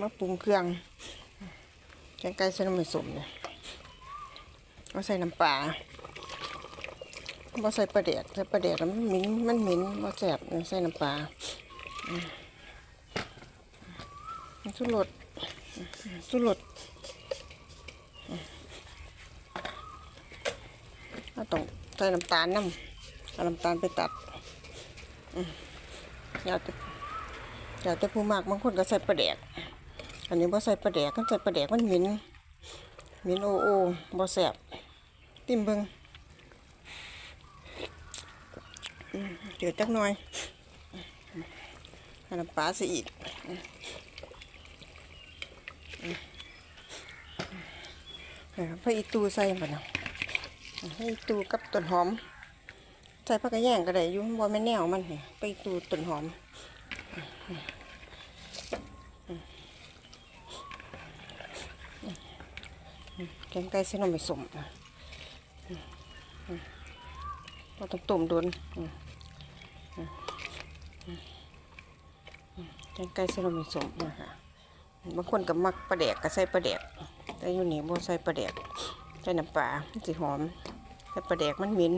มาปรุงเครื่องแกงไก่ใส่น้ำมันสมเนี่ยเอาใส่น้ำปลาบ่ใส่ปลาแดกใส่ปลาแดกแล้วมันหม็นมันหม็นบ่แซ่บใส่น้ำปลาสุรสสุรสเราต้องใส่น้ำตาลน้ำเอาน้ำตาลไปตัดอืมอยากจะ แต่แต่ผู้มากบางคนก็ใส่ปลาแดก อันนี้บ่ใส่ปลาแดกก็ใส่ปลาแดกมันหม็นหม็นโอโอบ่แซ่บติมเบิงเดือดจักหน่อยน้ำปลาสิอีกอืมอืมให้พระอีตูใส่บ่เนาะให้ตูกับต้นหอม ใส่ผักกระแยงก็ได้อยู่บ่แม่แนวมันนี่ไปตูต้นหอม แกงไก่เส้นนมไม่สมเราต้องต้มโดนแกงไก่เส้นนมไม่สมนะคะบางคนก็มักปลาแดกก็ใส่ปลาแดก แต่อยู่นี่บ่ใส่ปลาแดกใส่น้ำปลาสิหอม ใส่ปลาแดกมันเหม็น